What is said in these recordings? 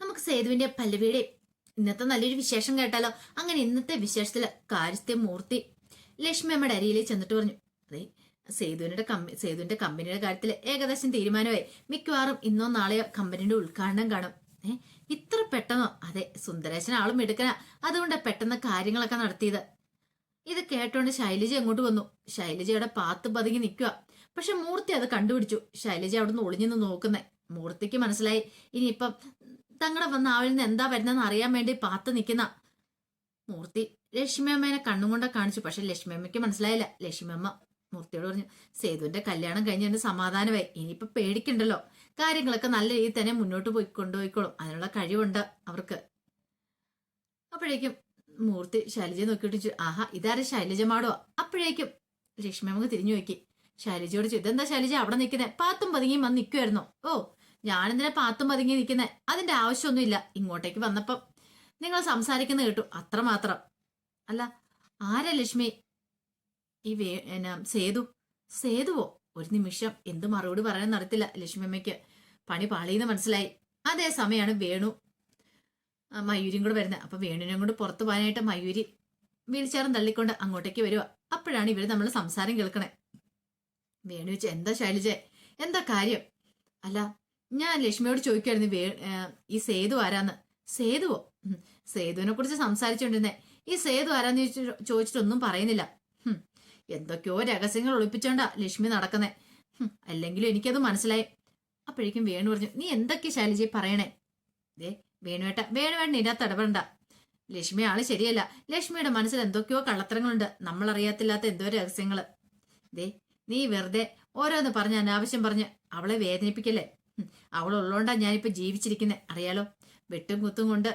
നമുക്ക് സേതുവിന്റെ പല്ലവിയുടെ ഇന്നത്തെ നല്ലൊരു വിശേഷം കേട്ടാലോ? അങ്ങനെ ഇന്നത്തെ വിശേഷത്തിൽ കാര്യസ്ഥ മൂർത്തി ലക്ഷ്മി അമ്മയുടെ അരിയിലേ ചെന്നിട്ട് പറഞ്ഞു അതെ സേതുവിന്റെ കമ്പനി സേതുവിന്റെ കമ്പനിയുടെ കാര്യത്തിൽ ഏകദേശം തീരുമാനമായി. മിക്കവാറും ഇന്നോ നാളെയോ കമ്പനിയുടെ ഉദ്ഘാടനം കാണും. ഏ ഇത്ര പെട്ടെന്നോ? അതെ സുന്ദരേശൻ ആളും എടുക്കണ അതുകൊണ്ട് പെട്ടെന്ന് കാര്യങ്ങളൊക്കെ നടത്തിയത്. ഇത് കേട്ടോണ്ട് ശൈലജ അങ്ങോട്ട് വന്നു. ശൈലജയുടെ പാത്ത് പതുങ്ങി നിൽക്കുക പക്ഷെ മൂർത്തി അത് കണ്ടുപിടിച്ചു. ശൈലജ അവിടുന്ന് ഒളിഞ്ഞു നോക്കുന്നേ. മൂർത്തിക്ക് മനസ്സിലായി. ഇനിയിപ്പം തങ്ങളെ വന്ന ആവിൽ നിന്ന് എന്താ വരുന്നതെന്ന് അറിയാൻ വേണ്ടി പാത്ത് നിൽക്കുന്ന മൂർത്തി. ലക്ഷ്മി അമ്മേനെ കണ്ണും കാണിച്ചു. പക്ഷെ ലക്ഷ്മി അമ്മയ്ക്ക് മനസ്സിലായില്ല. ലക്ഷ്മി അമ്മ മൂർത്തിയോട് പറഞ്ഞു സേതുവിന്റെ കല്യാണം കഴിഞ്ഞതിന് സമാധാനമായി. ഇനിയിപ്പോ പേടിക്കണ്ടല്ലോ. കാര്യങ്ങളൊക്കെ നല്ല രീതിയിൽ തന്നെ മുന്നോട്ട് പോയി കൊണ്ടുപോയിക്കോളും. അതിനുള്ള കഴിവുണ്ട് അവർക്ക്. അപ്പോഴേക്കും മൂർത്തി ശൈലജ നോക്കിയിട്ട് ആഹാ ഇതാരെ ശൈലജ മാടോ അപ്പോഴേക്കും ലക്ഷ്മി അമ്മ തിരിഞ്ഞു നോക്കി. ശൈലജയോട് ചോദിച്ചു ഇതെന്താ ശൈലജ അവിടെ നിൽക്കുന്നത് പാത്തും പതുങ്ങിയും വന്ന് നിൽക്കുമായിരുന്നോ ഓ ഞാനെന്തിനാ പാത്തും പതുങ്ങി നിൽക്കുന്നത് അതിന്റെ ആവശ്യമൊന്നുമില്ല. ഇങ്ങോട്ടേക്ക് വന്നപ്പം നിങ്ങൾ സംസാരിക്കുന്ന കേട്ടു. അത്രമാത്രം അല്ല ആരാ ലക്ഷ്മി? ഈ വേ എന്നാ സേതു? സേതുവോ? ഒരു നിമിഷം എന്ത് മറുപടി പറയാൻ നടത്തില്ല ലക്ഷ്മി അമ്മയ്ക്ക്. പണി പാളിയെന്ന് മനസ്സിലായി. അതേ സമയമാണ് വേണു. മയൂരിയും കൂടെ വരുന്നത് അപ്പൊ വേണുവിനെ കൊണ്ട് പുറത്തു പോകാനായിട്ട് മയൂരി വീൽചെയറും തള്ളിക്കൊണ്ട് അങ്ങോട്ടേക്ക് വരിക അപ്പോഴാണ് ഇവർ നമ്മൾ സംസാരം കേൾക്കണേ. വേണു വെച്ച് എന്താ ശൈലജ? എന്താ കാര്യം? അല്ല ഞാൻ ലക്ഷ്മിയോട് ചോദിക്കായിരുന്നു വേ ഈ സേതു ആരാന്ന്? സേതുവോ? സേതുവിനെ കുറിച്ച് സംസാരിച്ചുകൊണ്ടിരുന്നേ ഈ സേതു ആരാന്ന് ചോദിച്ചിട്ട് ചോദിച്ചിട്ടൊന്നും പറയുന്നില്ല. എന്തൊക്കെയോ രഹസ്യങ്ങൾ ഒളിപ്പിച്ചോണ്ടാ ലക്ഷ്മി നടക്കുന്നേ. അല്ലെങ്കിലും എനിക്കത് മനസ്സിലായി. അപ്പോഴേക്കും വേണു പറഞ്ഞു നീ എന്തൊക്കെ ശൈലജി പറയണേ? ദേ വേണുവേട്ട വേണുവേട്ടൻ ഇതിനകത്ത് ഇടപെടണ്ട. ലക്ഷ്മി ആൾ ശരിയല്ല. ലക്ഷ്മിയുടെ മനസ്സിൽ എന്തൊക്കെയോ കള്ളത്തരങ്ങളുണ്ട്. നമ്മൾ അറിയാത്തില്ലാത്ത എന്തോ രഹസ്യങ്ങൾ. ദേ നീ വെറുതെ ഓരോന്ന് പറഞ്ഞ് അനാവശ്യം പറഞ്ഞ് അവളെ വേദനിപ്പിക്കല്ലേ? ഹും, അവളുള്ളോണ്ടാ ഞാനിപ്പോൾ ജീവിച്ചിരിക്കുന്നത് അറിയാലോ? വെട്ടും കുത്തും കൊണ്ട്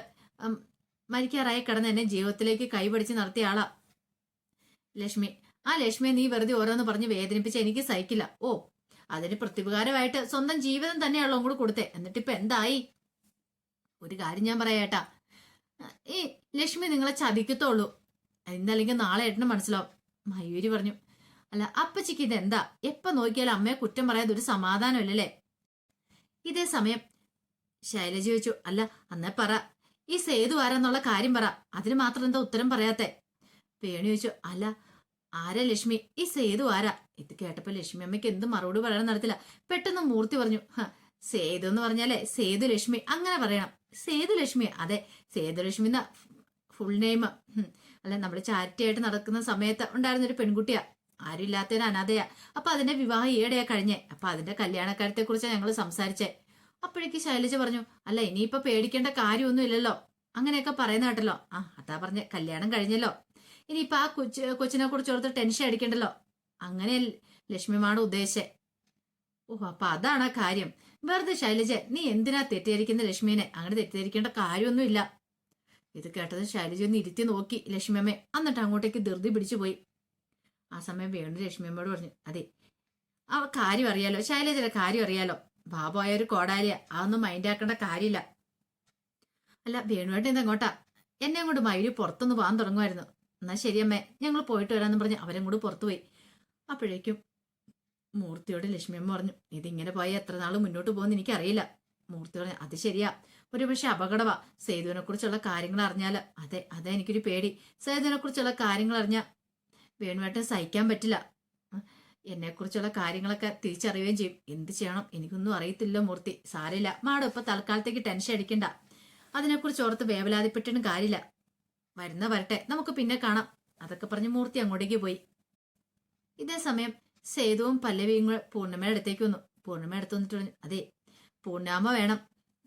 മരിക്കാറായി കിടന്ന് എന്നെ ജീവിതത്തിലേക്ക് കൈപിടിച്ച് നടത്തിയ ആളാ. ലക്ഷ്മി ആ ലക്ഷ്മിയെ നീ വെറുതെ ഓരോന്ന് പറഞ്ഞ് വേദനിപ്പിച്ച എനിക്ക് സഹിക്കില്ല. ഓ അതിന് പ്രത്യുപകാരമായിട്ട് സ്വന്തം ജീവിതം തന്നെയാണല്ലോ കൂടെ കൊടുത്തേ. എന്നിട്ടിപ്പോ എന്തായി? ഒരു കാര്യം ഞാൻ പറയാട്ടാ ഈ ലക്ഷ്മി നിങ്ങളെ ചതിക്കത്തുള്ളൂ ഇന്നല്ലെങ്കിൽ നാളെ ഏട്ടന് മനസ്സിലാവും. മയൂരി പറഞ്ഞു. അല്ല അപ്പച്ചിക്ക് ഇത് എന്താ എപ്പ നോക്കിയാലും അമ്മയെ കുറ്റം പറയാതെ ഒരു സമാധാനമില്ലല്ലേ? ഇതേ സമയം ശൈലജ ചോദിച്ചു അല്ല അന്നേ പറ. ഈ സേതു ആരാന്നുള്ള കാര്യം പറ. അതിന് മാത്രം എന്താ ഉത്തരം പറയാത്തെ? പേണി ചോദിച്ചു അല്ല ആരാ ലക്ഷ്മി? ഈ സേതു ആരാ? ഇത് കേട്ടപ്പോ ലക്ഷ്മി അമ്മയ്ക്ക് എന്ത് മറുപടി പറയാൻ നടത്തില്ല. പെട്ടെന്ന് മൂർത്തി പറഞ്ഞു "ഹ, സേതു എന്ന് പറഞ്ഞാലേ സേതു ലക്ഷ്മി. അങ്ങനെ പറയണം. സേതു ലക്ഷ്മി അതെ സേതു ലക്ഷ്മി എന്ന ഫുൾ നെയിം അല്ല നമ്മുടെ ചാരിറ്റി ആയിട്ട് നടക്കുന്ന സമയത്ത് ഉണ്ടായിരുന്ന ഒരു പെൺകുട്ടിയാ. ആരും ഇല്ലാത്തതിന് അനാഥയാ. അപ്പൊ അതിന്റെ വിവാഹം ഈയിടെയാ കഴിഞ്ഞേ. അപ്പൊ അതിന്റെ കല്യാണക്കാര്യത്തെ കുറിച്ച് ഞങ്ങൾ സംസാരിച്ചേ. അപ്പോഴേക്ക് ശൈലജ പറഞ്ഞു അല്ല ഇനിയിപ്പൊ പേടിക്കേണ്ട കാര്യമൊന്നും ഇല്ലല്ലോ. അങ്ങനെയൊക്കെ പറയുന്ന കേട്ടല്ലോ. ആ അതാ പറഞ്ഞ കല്യാണം കഴിഞ്ഞല്ലോ. ഇനിയിപ്പൊ ആ കൊച്ചു കൊച്ചിനെ കുറിച്ച് ഓർത്ത് ടെൻഷൻ അടിക്കണ്ടല്ലോ. അങ്ങനെ ലക്ഷ്മിമാണ് ഉദ്ദേശിച്ചേ. ഓ അപ്പൊ അതാണ് ആ കാര്യം. വെറുതെ ശൈലജ നീ എന്തിനാ തെറ്റിദ്ധരിക്കുന്ന ലക്ഷ്മീനെ? അങ്ങനെ തെറ്റിദ്ധരിക്കേണ്ട കാര്യമൊന്നുമില്ല ഇത് കേട്ടത് ശൈലജ ഒന്ന് ഇരുത്തി നോക്കി ലക്ഷ്മിയമ്മേ എന്നിട്ട് അങ്ങോട്ടേക്ക് ധൃതി പിടിച്ചു പോയി ആ സമയം വേണു ലക്ഷ്മിയമ്മയോട് പറഞ്ഞു അതെ ആ കാര്യം അറിയാലോ ശൈലജയുടെ കാര്യം അറിയാലോ. ബാബുവായ ഒരു കോടാലിയ അതൊന്നും മൈൻഡ് ആക്കേണ്ട കാര്യമില്ല. അല്ല വേണുവായിട്ട് എന്തെങ്ങോട്ടാ എന്നെ അങ്ങോട്ട് മയൂരി പുറത്തൊന്ന് പോകാൻ തുടങ്ങുമായിരുന്നു. എന്നാ ശരിയമ്മേ ഞങ്ങൾ പോയിട്ട് വരാമെന്ന് പറഞ്ഞ് അവരും പുറത്തു പോയി. അപ്പോഴേക്കും മൂർത്തിയോട് ലക്ഷ്മിയമ്മ പറഞ്ഞു ഇതിങ്ങനെ പോയാൽ എത്ര നാൾ മുന്നോട്ട് പോകുമെന്ന് എനിക്കറിയില്ല. മൂർത്തി പറഞ്ഞു അത് ശരിയാ. ഒരു പക്ഷെ അപകടവാ. സേതുവിനെ കുറിച്ചുള്ള കാര്യങ്ങൾ അറിഞ്ഞാൽ അതെ അതെ എനിക്കൊരു പേടി. സേതുവിനെ കുറിച്ചുള്ള കാര്യങ്ങൾ അറിഞ്ഞാൽ വേണുവേട്ടൻ സഹിക്കാൻ പറ്റില്ല. എന്നെ കുറിച്ചുള്ള കാര്യങ്ങളൊക്കെ തിരിച്ചറിയുകയും ചെയ്യും. എന്ത് ചെയ്യണം? എനിക്കൊന്നും അറിയത്തില്ല മൂർത്തി. സാരമില്ല. മാഡം ഇപ്പൊ തൽക്കാലത്തേക്ക് ടെൻഷൻ അടിക്കണ്ട. അതിനെക്കുറിച്ച് ഓർത്ത് വേവലാതിപ്പെട്ടിട്ടും കാര്യമില്ല. വരുന്ന വരട്ടെ. നമുക്ക് പിന്നെ കാണാം. അതൊക്കെ പറഞ്ഞ് മൂർത്തി അങ്ങോട്ടേക്ക് പോയി. ഇതേ സമയം സേതുവും പല്ലവിയും കൂടെ പൂർണിമയുടെ അടുത്തേക്ക് വന്നു. പൂർണിമ അടുത്ത് വന്നിട്ട് പറഞ്ഞു അതെ പൂർണാമ വേണം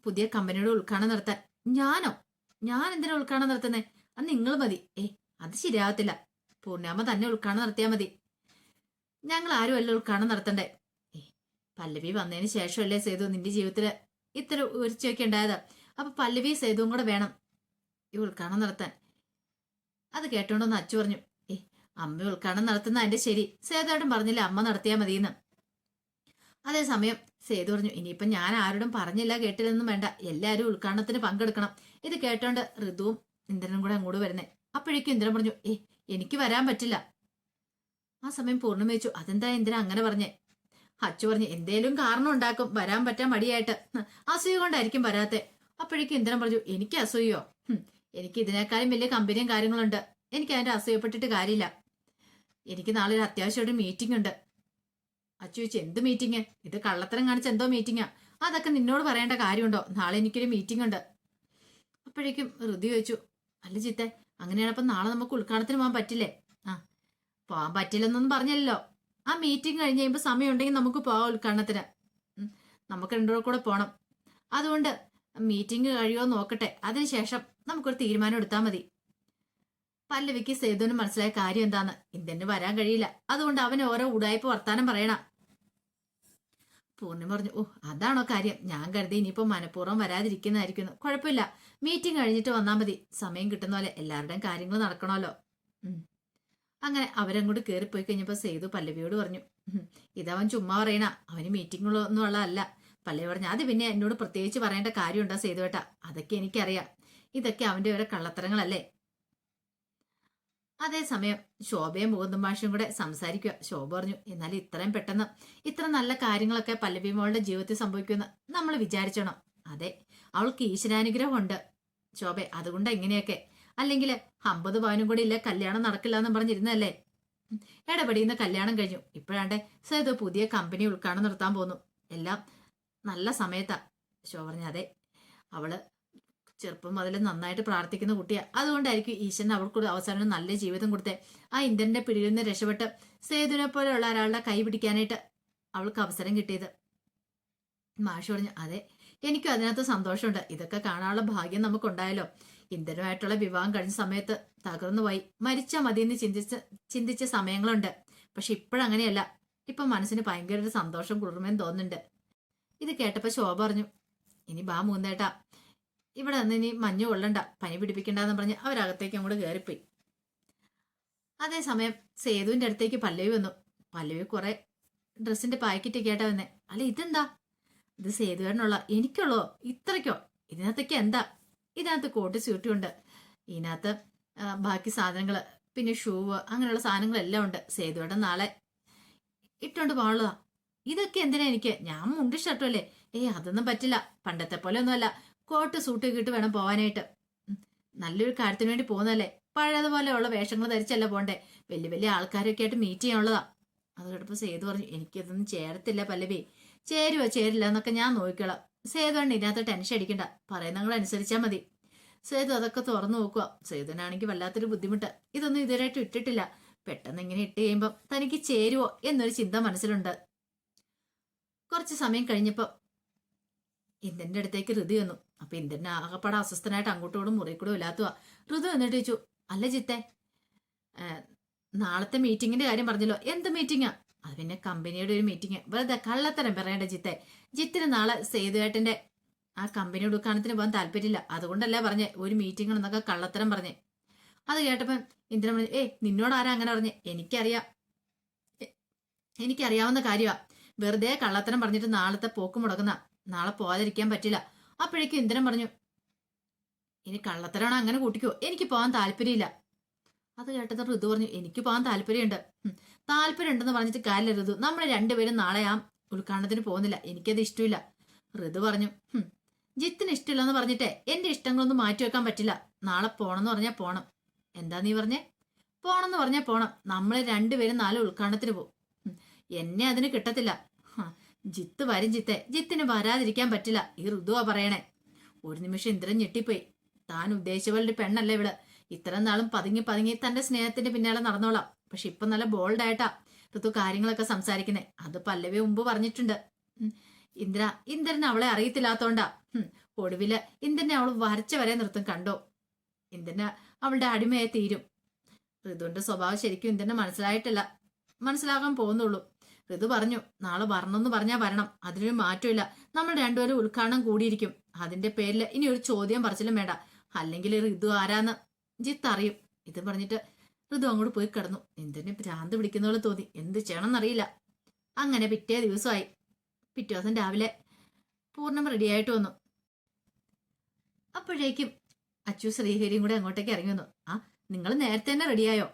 പുതിയ കമ്പനിയുടെ ഉദ്ഘാടനം നടത്താൻ. ഞാനോ? ഞാൻ എന്തിനാ ഉദ്ഘാടനം നടത്തുന്നേ? അത് നിങ്ങൾ മതി. ഏ അത് ശരിയാവത്തില്ല. പൂർണാമ തന്നെ ഉൾക്കാണ് നടത്തിയാൽ മതി. ഞങ്ങൾ ആരും അല്ല ഉൾക്കാണ് നടത്തണ്ടേ. പല്ലവി വന്നതിന് ശേഷമല്ലേ സേതു നിന്റെ ജീവിതത്തിൽ ഇത്ര ഉയർച്ചയൊക്കെ ഉണ്ടായത്. അപ്പൊ പല്ലവി സേതുവും കൂടെ വേണം ഈ ഉൾക്കാണം നടത്താൻ. അത് കേട്ടോണ്ടൊന്ന് അച്ചു പറഞ്ഞു ഏ അമ്മ ഉൾക്കാണം നടത്തുന്ന അതിന്റെ ശരി. സേതുവേട്ടൻ പറഞ്ഞില്ല അമ്മ നടത്തിയാൽ മതിയെന്ന്. അതേസമയം സേതു പറഞ്ഞു ഇനിയിപ്പം ഞാൻ ആരോടും പറഞ്ഞില്ല കേട്ടില്ലെന്നും വേണ്ട. എല്ലാവരും ഉൾക്കാണത്തിന് പങ്കെടുക്കണം. ഇത് കേട്ടോണ്ട് ഋതുവും ഇന്ദ്രനും കൂടെ അങ്ങോട്ട് വരുന്നേ. അപ്പോഴേക്കും ഇന്ദ്രൻ പറഞ്ഞു ഏ എനിക്ക് വരാൻ പറ്റില്ല. ആ സമയം പൂർണിമ വെച്ചു. അതെന്താ എന്തിനാ അങ്ങനെ പറഞ്ഞേ? അച്ചു പറഞ്ഞു എന്തേലും കാരണം ഉണ്ടാക്കും. വരാൻ പറ്റാൻ മടിയായിട്ട്. അസൂയ കൊണ്ടായിരിക്കും വരാത്തെ. അപ്പോഴേക്കും ഇന്ദ്രൻ പറഞ്ഞു എനിക്ക് അസൂയോ? എനിക്ക് ഇതിനേക്കാളും വലിയ കമ്പനിയും കാര്യങ്ങളുണ്ട്. എനിക്ക് അതിന്റെ അസൂയപ്പെട്ടിട്ട് കാര്യമില്ല. എനിക്ക് നാളെ ഒരു അത്യാവശ്യമായിട്ട് മീറ്റിംഗ് ഉണ്ട്. അച്ചു ചോദിച്ചു എന്ത് മീറ്റിംഗ് ഇത് കള്ളത്തരം കാണിച്ച എന്തോ മീറ്റിംഗാ അതൊക്കെ നിന്നോട് പറയേണ്ട കാര്യമുണ്ടോ? നാളെ എനിക്കൊരു മീറ്റിംഗ് ഉണ്ട്. അപ്പോഴേക്കും ഋതി ചോദിച്ചു അല്ല ചിത്തെ അങ്ങനെയാണപ്പം നാളെ നമുക്ക് ഉദ്ഘാടനത്തിന് പോകാൻ പറ്റില്ലേ? ആ പോകാൻ പറ്റില്ലെന്നൊന്നും പറഞ്ഞല്ലോ. ആ മീറ്റിംഗ് കഴിഞ്ഞ് കഴിയുമ്പോൾ സമയം ഉണ്ടെങ്കിൽ നമുക്ക് പോകാം ഉദ്ഘാടനത്തിന്. നമുക്ക് രണ്ടുപേർ കൂടെ പോകണം അതുകൊണ്ട് മീറ്റിംഗ് കഴിയുമോ നോക്കട്ടെ. അതിനുശേഷം നമുക്കൊരു തീരുമാനം എടുത്താൽ മതി. പല്ലവിക്ക് സേതുവിന് മനസ്സിലായ കാര്യം എന്താന്ന്? ഇന്ത്യന് വരാൻ കഴിയില്ല. അതുകൊണ്ട് അവൻ ഓരോ ഉടായ്പ വർത്താനം പറയണ. പൂർണിമ പറഞ്ഞു ഓ അതാണോ കാര്യം. ഞാൻ കരുതി ഇനിയിപ്പോ മനഃപൂർവം വരാതിരിക്കുന്നതായിരിക്കുന്നു. കുഴപ്പമില്ല. മീറ്റിംഗ് കഴിഞ്ഞിട്ട് വന്നാൽ മതി. സമയം കിട്ടുന്ന പോലെ എല്ലാവരുടെയും കാര്യങ്ങൾ നടക്കണമല്ലോ. അങ്ങനെ അവരങ്ങോട്ട് കയറിപ്പോയി കഴിഞ്ഞപ്പോൾ സേതു പല്ലവിയോട് പറഞ്ഞു "ഉം, ഇതവൻ ചുമ്മാ പറയണ. അവന് മീറ്റിങ്ങുകളൊന്നും ഉള്ളതല്ല. പല്ലവി പറഞ്ഞു അത് പിന്നെ എന്നോട് പ്രത്യേകിച്ച് പറയേണ്ട കാര്യമുണ്ടോ സേതുവേട്ട? അതൊക്കെ എനിക്കറിയാം. ഇതൊക്കെ അവന്റെ ഓരോ കള്ളത്തരങ്ങളല്ലേ. അതേസമയം ശോഭയും മുകുന്ദം മാഷും കൂടെ സംസാരിക്കുക ശോഭ പറഞ്ഞു എന്നാൽ ഇത്രയും പെട്ടെന്ന് ഇത്ര നല്ല കാര്യങ്ങളൊക്കെ പല്ലവി മോളുടെ ജീവിതത്തിൽ സംഭവിക്കുമെന്ന് നമ്മൾ വിചാരിച്ചണം. അതെ അവൾക്ക് ഈശ്വരാനുഗ്രഹമുണ്ട്. ശോഭ അതുകൊണ്ട് എങ്ങനെയൊക്കെ? അല്ലെങ്കിൽ അമ്പത് പവനും കൂടി ഇല്ല കല്യാണം നടക്കില്ല എന്ന് പറഞ്ഞിരുന്നല്ലേ. ഇടപെടിയുന്ന കല്യാണം കഴിഞ്ഞു. ഇപ്പോഴാണ്ട് സേതു പുതിയ കമ്പനി ഉദ്ഘാടനം നിർത്താൻ പോന്നു. എല്ലാം നല്ല സമയത്താ. ശോ പറഞ്ഞു അതെ അവൾ ചെറുപ്പം മുതൽ നന്നായിട്ട് പ്രാർത്ഥിക്കുന്ന കുട്ടിയാണ് അതുകൊണ്ടായിരിക്കും ഈശ്വരൻ അവൾക്ക് അവസാനം നല്ല ജീവിതം കൊടുത്തേ. ആ ഇന്ദ്രന്റെ പിടിയിൽ നിന്ന് രക്ഷപ്പെട്ട് സേതുവിനെ പോലെയുള്ള ഒരാളുടെ കൈ പിടിക്കാനായിട്ട് അവൾക്ക് അവസരം കിട്ടിയത്. മാഷ് പറഞ്ഞു അതെ എനിക്കും അതിനകത്ത് സന്തോഷമുണ്ട്. ഇതൊക്കെ കാണാനുള്ള ഭാഗ്യം നമുക്കുണ്ടായല്ലോ. ഇന്ദ്രനുമായിട്ടുള്ള വിവാഹം കഴിഞ്ഞ സമയത്ത് തകർന്നു പോയി. മരിച്ചാൽ എന്ന് ചിന്തിച്ച ചിന്തിച്ച സമയങ്ങളുണ്ട്. പക്ഷെ ഇപ്പോഴങ്ങനെയല്ല ഇപ്പൊ മനസ്സിന് ഭയങ്കര ഒരു സന്തോഷം കുളിർമയും തോന്നുന്നുണ്ട്. ഇത് കേട്ടപ്പോ ശോഭ പറഞ്ഞു ഇനി ബാ മൂന്നേട്ടാ. ഇവിടെ നിന്ന് ഇനി മഞ്ഞ് കൊള്ളണ്ട പനി പിടിപ്പിക്കണ്ടെന്ന് പറഞ്ഞ് അവരകത്തേക്ക് അങ്ങോട്ട് കയറിപ്പോയി അതേസമയം സേതുവിന്റെ അടുത്തേക്ക് പല്ലവി വന്നു. പല്ലവി കുറേ ഡ്രസ്സിന്റെ പാക്കറ്റൊക്കെ ആയിട്ടാ വന്നേ. അല്ല ഇതെന്താ? ഇത് സേതുവേട്ടനുള്ള എനിക്കുള്ളോ? ഇത്രയ്ക്കോ? ഇതിനകത്തേക്ക് എന്താ? ഇതിനകത്ത് കോട്ട് സ്യൂട്ടും ഉണ്ട് ഇതിനകത്ത് ബാക്കി സാധനങ്ങൾ പിന്നെ ഷൂവ് അങ്ങനെയുള്ള സാധനങ്ങളെല്ലാം ഉണ്ട്. സേതുവേട്ടൻ നാളെ ഇട്ടുകൊണ്ട് പോകാനുള്ളതാ. ഇതൊക്കെ എന്തിനാ എനിക്ക്? ഞാൻ മുണ്ട് ഷർട്ടും അല്ലേ? ഏയ് അതൊന്നും പറ്റില്ല. പണ്ടത്തെ പോലെ ഒന്നുമല്ല. കോട്ട് സൂട്ട് ഇട്ട് വേണം പോവാനായിട്ട്. നല്ലൊരു കാര്യത്തിന് വേണ്ടി പോകുന്നതല്ലേ? പഴയതുപോലെയുള്ള വേഷങ്ങൾ ധരിച്ചല്ല പോണ്ടേ? വലിയ വലിയ ആൾക്കാരൊക്കെ ആയിട്ട് മീറ്റ് ചെയ്യാനുള്ളതാ. അത് കേട്ടപ്പോൾ സേതു പറഞ്ഞു എനിക്കിതൊന്നും ചേരത്തില്ല പല്ലവി. ചേരുവോ? ചേരില്ല എന്നൊക്കെ ഞാൻ നോക്കിക്കോളാം. സേതു ആണ് ഇതിനകത്ത് ടെൻഷൻ അടിക്കണ്ട. പറയുന്നങ്ങൾ അനുസരിച്ചാൽ മതി. സേതു അതൊക്കെ തുറന്നു നോക്കുക. സേതുവിനാണെങ്കിൽ വല്ലാത്തൊരു ബുദ്ധിമുട്ട്. ഇതൊന്നും ഇതുവരെയായിട്ട് ഇട്ടിട്ടില്ല. പെട്ടെന്ന് ഇങ്ങനെ ഇട്ട് കഴിയുമ്പോൾ തനിക്ക് ചേരുവോ എന്നൊരു ചിന്ത മനസ്സിലുണ്ട്. കുറച്ച് സമയം കഴിഞ്ഞപ്പോൾ ഇന്ദന്റെ അടുത്തേക്ക് ഋതു വന്നു അപ്പൊ ഇന്ദന്റെ ആകപ്പാടെ അസ്വസ്ഥനായിട്ട് അങ്ങോട്ടോടും മുറി കൂടെ ഋതു എന്നിട്ട് ചോദിച്ചു അല്ല ചിത്തെ നാളത്തെ മീറ്റിങ്ങിന്റെ കാര്യം പറഞ്ഞല്ലോ. എന്ത് മീറ്റിംഗാ അത് പിന്നെ കമ്പനിയുടെ ഒരു മീറ്റിംഗ് വെറുതെ കള്ളത്തരം പറയേണ്ട ജിത്തെ. ജിത്തിന് നാളെ സേതുവേട്ടന്റെ ആ കമ്പനി ഉടുക്കാണത്തിന് പോകാൻ താല്പര്യമില്ല. അതുകൊണ്ടല്ലേ പറഞ്ഞേ ഒരു മീറ്റിംഗ് എന്നൊക്കെ കള്ളത്തരം പറഞ്ഞേ. അത് കേട്ടപ്പം ഇന്ദ്രൻ പറഞ്ഞു ഏ നിന്നോട് ആരാ അങ്ങനെ പറഞ്ഞേ? എനിക്കറിയാം. എനിക്കറിയാവുന്ന കാര്യമാ വെറുതെ കള്ളത്തരം പറഞ്ഞിട്ട് നാളത്തെ പോക്ക് മുടക്കുന്ന നാളെ പോകാതിരിക്കാൻ പറ്റില്ല. അപ്പോഴേക്കും ഇന്ദ്രൻ പറഞ്ഞു ഇനി കള്ളത്തരാണ് അങ്ങനെ കൂട്ടിക്കോ? എനിക്ക് പോകാൻ താല്പര്യമില്ല. അത് കേട്ടത് ഋതു പറഞ്ഞു എനിക്ക് പോകാൻ താല്പര്യമുണ്ട്. താല്പര്യം ഉണ്ടെന്ന് പറഞ്ഞിട്ട് കാര്യമില്ല ഋതു. നമ്മൾ രണ്ടുപേരും നാളെ ആ ഉദ്ഘാടനത്തിന് പോകുന്നില്ല. എനിക്കത് ഇഷ്ടമില്ല. ഋതു പറഞ്ഞു "ഹും, ജിത്തിന് ഇഷ്ടമില്ലെന്ന് പറഞ്ഞിട്ടേ എന്റെ ഇഷ്ടങ്ങളൊന്നും മാറ്റി വെക്കാൻ പറ്റില്ല. നാളെ പോണെന്ന് പറഞ്ഞാൽ പോണം. എന്താ നീ പറഞ്ഞേ? പോണെന്ന് പറഞ്ഞാൽ പോണം. നമ്മൾ രണ്ടുപേരും നാളെ ഉദ്ഘാടനത്തിന് പോകും. എന്നെ അതിന് കിട്ടത്തില്ല. ജിത്ത് വരും ജിത്തെ. ജിത്തിന് വരാതിരിക്കാൻ പറ്റില്ല. ഈ ഋതുവാ പറയണേ. ഒരു നിമിഷം ഇന്ദ്രൻ ഞെട്ടിപ്പോയി. താൻ ഉദ്ദേശിച്ചവളുടെ പെണ്ണല്ലേ ഇവൾ. ഇത്ര നാളും പതുങ്ങി പതുങ്ങി തന്റെ സ്നേഹത്തിന്റെ പിന്നാലെ നടന്നോളാം. പക്ഷെ ഇപ്പൊ നല്ല ബോൾഡ് ആയിട്ടാ ഋതു കാര്യങ്ങളൊക്കെ സംസാരിക്കുന്നേ. അത് പല്ലവേ മുമ്പ് പറഞ്ഞിട്ടുണ്ട്. ഇന്ദ്ര ഇന്ദ്രൻ അവളെ അറിയത്തില്ലാത്തോണ്ടാ. ഒടുവിൽ ഇന്ദ്രനെ അവൾ വരച്ച വരെ നിർത്തും കണ്ടോ. ഇന്ദ്രന് അവളുടെ അടിമയെ തീരും. ഋതുവിന്റെ സ്വഭാവം ശരിക്കും ഇന്ദ്രന് മനസ്സിലായിട്ടില്ല. മനസ്സിലാകാൻ പോകുന്നുള്ളൂ. ഋതു പറഞ്ഞു നാളെ വരണമെന്ന് പറഞ്ഞാൽ വരണം അതിനൊരു മാറ്റമില്ല. നമ്മൾ രണ്ടുപേരും ഉദ്ഘാടനം കൂടിയിരിക്കും. അതിന്റെ പേരിൽ ഇനി ഒരു ചോദ്യം പറച്ചിലും വേണ്ട. അല്ലെങ്കിൽ ഋതു ആരാന്ന്? ജിത്ത് അറിയും. ഇത് പറഞ്ഞിട്ട് ഋതു അങ്ങോട്ട് പോയി കിടന്നു. എന്തിനു ഭ്രാന്ത് പിടിക്കുന്ന പോലെ തോന്നി? എന്ത് ചെയ്യണമെന്നറിയില്ല. അങ്ങനെ പിറ്റേ ദിവസമായി. പിറ്റേ ദിവസം രാവിലെ പൂർണം റെഡിയായിട്ട് വന്നു. അപ്പോഴേക്കും അച്ചു ശ്രീഹരിയും കൂടെ അങ്ങോട്ടേക്ക് ഇറങ്ങി വന്നു. ആ നിങ്ങൾ നേരത്തെ തന്നെ റെഡിയായോ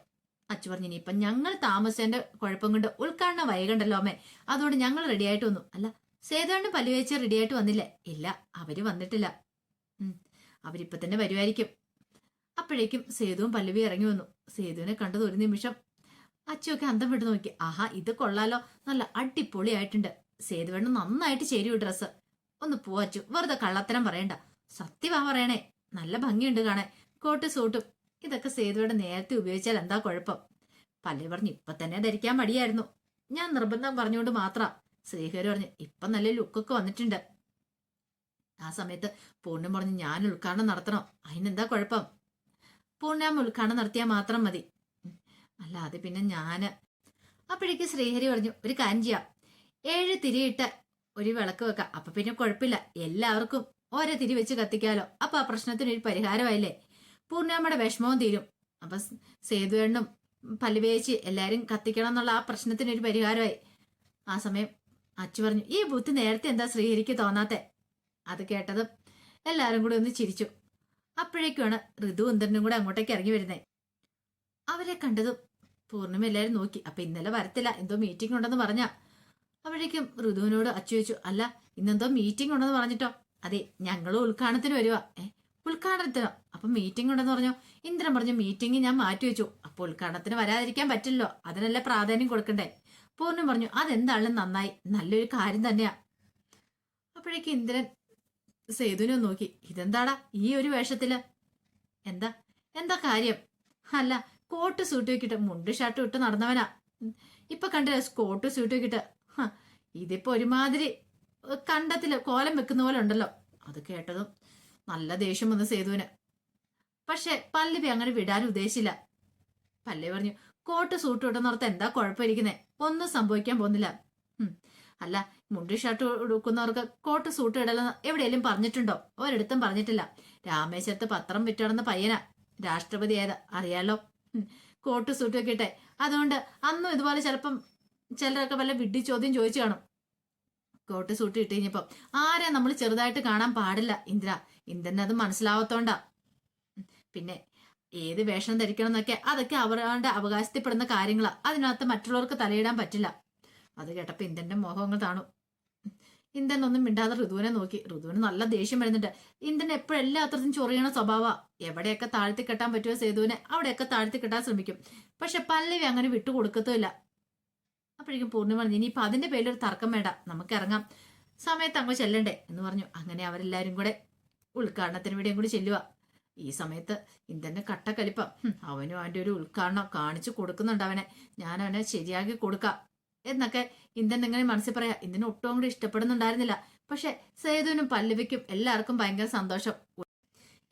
അച്ചു പറഞ്ഞു ഇനിയിപ്പൊ ഞങ്ങൾ താമസേന്റെ കുഴപ്പം കൊണ്ട് ഉൾക്കാണ വൈകണ്ടല്ലോ അമ്മേ. അതുകൊണ്ട് ഞങ്ങൾ റെഡിയായിട്ട് വന്നു. അല്ല സേതാണ്ട് പല്ലുവേച്ച റെഡിയായിട്ട് വന്നില്ലേ? ഇല്ല അവർ വന്നിട്ടില്ല. അവരിപ്പൊ തന്നെ വരുമായിരിക്കും അപ്പോഴേക്കും സേതുവും പല്ലവി ഇറങ്ങി വന്നു. സേതുവിനെ കണ്ടത് ഒരു നിമിഷം അച്ചുവൊക്കെ അന്തം വിട്ട് നോക്കി. ആഹാ ഇത് കൊള്ളാലോ. നല്ല അടിപൊളിയായിട്ടുണ്ട്. സേതുവേണ്ണ നന്നായിട്ട് ചേരും ഡ്രസ്സ്? ഒന്ന് പോവച്ചു വെറുതെ കള്ളത്തരം പറയണ്ട. സത്യവാ പറയണേ. നല്ല ഭംഗിയുണ്ട് കാണാൻ. കോട്ട് സൂട്ടും. ഇതൊക്കെ സേതുവയുടെ നേരത്തെ ഉപയോഗിച്ചാൽ എന്താ കുഴപ്പം? പല്ലവി പറഞ്ഞു ഇപ്പൊ തന്നെ ധരിക്കാൻ മടിയായിരുന്നു. ഞാൻ നിർബന്ധം പറഞ്ഞുകൊണ്ട് മാത്രം ശ്രീഹരി പറഞ്ഞു ഇപ്പൊ നല്ല ലുക്കൊക്കെ വന്നിട്ടുണ്ട്. ആ സമയത്ത് പൂർണം പറഞ്ഞു ഞാൻ ഉദ്ഘാടനം നടത്തണോ. അതിനെന്താ കുഴപ്പം? പൂർണം ഉദ്ഘാടനം നടത്തിയാൽ മാത്രം മതി. അല്ലാതെ പിന്നെ ഞാൻ അപ്പോഴേക്ക് ശ്രീഹരി പറഞ്ഞു ഒരു കാര്യം ചെയ്യാം. ഏഴ് തിരിയിട്ട് ഒരു വിളക്ക് വെക്കാം. അപ്പൊ പിന്നെ കുഴപ്പമില്ല. എല്ലാവർക്കും ഓരോ തിരി വെച്ച് കത്തിക്കാലോ. അപ്പൊ ആ പ്രശ്നത്തിനൊരു പരിഹാരമായില്ലേ? പൂർണിമയുടെ വിഷമവും തീരും. അപ്പൊ സേതുവേണ്ണും പല്ലുവേച്ച് എല്ലാരും കത്തിക്കണം എന്നുള്ള ആ പ്രശ്നത്തിന് ഒരു പരിഹാരമായി. ആ സമയം അച്ചു പറഞ്ഞു ഈ ബുദ്ധി നേരത്തെ എന്താ ശ്രീഹരിക്ക് തോന്നാത്തെ? അത് കേട്ടതും എല്ലാവരും കൂടി ഒന്ന് ചിരിച്ചു. അപ്പോഴേക്കുമാണ് ഋതു ഇന്ദ്രനും കൂടെ അങ്ങോട്ടേക്ക് ഇറങ്ങി വരുന്നത് അവരെ കണ്ടതും പൂർണിമ എല്ലാരും നോക്കി. അപ്പൊ ഇന്നലെ വരത്തില്ല എന്തോ മീറ്റിംഗ് ഉണ്ടെന്ന് പറഞ്ഞ? അപ്പോഴേക്കും ഋതുവിനോട് അച്ചു ചോദിച്ചു അല്ല ഇന്നെന്തോ മീറ്റിംഗ് ഉണ്ടെന്ന് പറഞ്ഞിട്ടോ? അതെ ഞങ്ങളും ഉദ്ഘാടനത്തിന് വരുവാ. ഏ ഉദ്ഘാടനത്തിനോ. അപ്പൊ മീറ്റിംഗ് ഉണ്ടെന്ന് പറഞ്ഞു? ഇന്ദ്രൻ പറഞ്ഞു മീറ്റിംഗ് ഞാൻ മാറ്റി വെച്ചു. അപ്പൊ ഉദ്ഘാടനത്തിന് വരാതിരിക്കാൻ പറ്റില്ലോ അതിനല്ലേ പ്രാധാന്യം കൊടുക്കണ്ടേ? പൂർണം പറഞ്ഞു അതെന്താണെങ്കിലും നന്നായി. നല്ലൊരു കാര്യം തന്നെയാ. അപ്പോഴേക്ക് ഇന്ദ്രൻ സേതുവിനെ നോക്കി. ഇതെന്താടാ? ഈ ഒരു വേഷത്തിൽ? എന്താ? എന്താ കാര്യം? അല്ല കോട്ട് സൂട്ട് വെക്കിട്ട് മുണ്ട് ഷർട്ട് ഇട്ട് നടന്നവനാ. ഇപ്പൊ കണ്ടില്ല കോട്ട് സൂട്ട് വെക്കിട്ട്? ഇതിപ്പോ ഒരുമാതിരി കണ്ടത്തിൽ കോലം വെക്കുന്ന പോലെ ഉണ്ടല്ലോ. അത് കേട്ടതും നല്ല ദേഷ്യം വന്ന് സേതുവിന്. പക്ഷെ പല്ലവി അങ്ങനെ വിടാൻ ഉദ്ദേശിച്ചില്ല. പല്ലവി പറഞ്ഞു കോട്ട് സൂട്ട് ഇടുന്നോർത്ത് എന്താ കുഴപ്പമിരിക്കുന്നേ? ഒന്നും സംഭവിക്കാൻ പോകുന്നില്ല. അല്ല മുണ്ടി ഷർട്ട് ഉടുക്കുന്നവർക്ക് കോട്ട് സൂട്ട് ഇടലെന്ന് എവിടെയെങ്കിലും പറഞ്ഞിട്ടുണ്ടോ? ഒരിടത്തും പറഞ്ഞിട്ടില്ല. രാമേശ്വരത്ത് പത്രം വിറ്റടന്ന പയ്യനാ. രാഷ്ട്രപതി ഏതാ അറിയാലോ. കോട്ട് സൂട്ട് വെക്കട്ടെ അതുകൊണ്ട് അന്നും ഇതുപോലെ ചിലപ്പം ചിലരൊക്കെ വല്ല വിഡ്ഢി ചോദ്യം ചോദിച്ചു കാണും. കോട്ട് സൂട്ട് ഇട്ട് കഴിഞ്ഞപ്പം ആരെ നമ്മൾ ചെറുതായിട്ട് കാണാൻ പാടില്ല? ഇന്ദ്ര. ഇന്ദ്രന് അത് മനസ്സിലാവത്തോണ്ടാ. പിന്നെ ഏത് വേഷം ധരിക്കണം എന്നൊക്കെ അതൊക്കെ അവരുടെ അവകാശത്തിൽപ്പെടുന്ന കാര്യങ്ങളാ. അതിനകത്ത് മറ്റുള്ളവർക്ക് തലയിടാൻ പറ്റില്ല. അത് കേട്ടപ്പോ ഇന്ദ്രന്റെ മോഹങ്ങൾ താണു. ഇന്ദ്രൻ ഒന്നും മിണ്ടാതെ ഋതുവിനെ നോക്കി. ഋതുവിന് നല്ല ദേഷ്യം വരുന്നുണ്ട്. ഇന്ദ്രൻ എപ്പോഴും എല്ലാത്തരത്തും ചൊറിയണ സ്വഭാവ. എവിടെയൊക്കെ താഴ്ത്തി കെട്ടാൻ പറ്റുമോ സേതുവിനെ അവിടെയൊക്കെ താഴ്ത്തി കെട്ടാൻ ശ്രമിക്കും. പക്ഷെ പല്ലവി അങ്ങനെ വിട്ടുകൊടുക്കത്തുമില്ല. അപ്പോഴേക്കും പൂർണിമ പറഞ്ഞു ഇനിയിപ്പൊ അതിന്റെ പേരിൽ ഒരു തർക്കം വേണ്ട നമുക്ക് ഇറങ്ങാം. സമയത്ത് അങ്ങ് ചെല്ലണ്ടേ? എന്ന് പറഞ്ഞു. അങ്ങനെ അവരെല്ലാവരും കൂടെ ഉദ്ഘാടനത്തിന് വേണ്ടിയും കൂടി ചെല്ലുക ഈ സമയത്ത് ഇന്ദ്രന്റെ കട്ടക്കലിപ്പം അവനും അവന്റെ ഒരു ഉദ്ഘാടനം കാണിച്ചു കൊടുക്കുന്നുണ്ട് അവനെ. ഞാൻ അവനെ ശരിയാക്കി കൊടുക്കാം എന്നൊക്കെ ഇന്ദ്രൻ എങ്ങനെ മനസ്സിൽ പറയാം. ഇന്ദ്രൻ ഒട്ടും കൂടി ഇഷ്ടപ്പെടുന്നുണ്ടായിരുന്നില്ല. പക്ഷെ സേതുവിനും പല്ലവിക്കും എല്ലാവർക്കും ഭയങ്കര സന്തോഷം.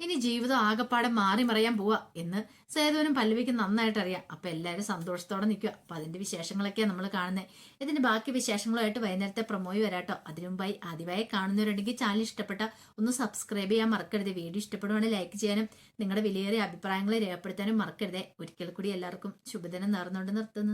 ഇനി ജീവിതം ആകെപ്പാടെ മാറി മറിയാൻ പോവാ എന്ന് സേതുവിനും പല്ലവിക്കും നന്നായിട്ട് അറിയാം അപ്പൊ എല്ലാവരും സന്തോഷത്തോടെ നിൽക്കുക. അപ്പൊ അതിന്റെ വിശേഷങ്ങളൊക്കെയാണ് നമ്മൾ കാണുന്നത് ഇതിന്റെ ബാക്കി വിശേഷങ്ങളുമായിട്ട് വൈകുന്നേരത്തെ പ്രൊമോയി വരാട്ടോ. അതിനു മുമ്പായി ആദ്യമായി കാണുന്നവരുണ്ടെങ്കിൽ ചാനൽ ഇഷ്ടപ്പെട്ട ഒന്ന് സബ്സ്ക്രൈബ് ചെയ്യാൻ മറക്കരുത്. വീഡിയോ ഇഷ്ടപ്പെടുവാണെങ്കിൽ ലൈക്ക് ചെയ്യാനും നിങ്ങളുടെ വിലയേറിയ അഭിപ്രായങ്ങളെ രേഖപ്പെടുത്താനും മറക്കരുതേ. ഒരിക്കൽ കൂടി എല്ലാവർക്കും ശുഭദിനം നേർന്നുകൊണ്ട് നിർത്തുന്നു.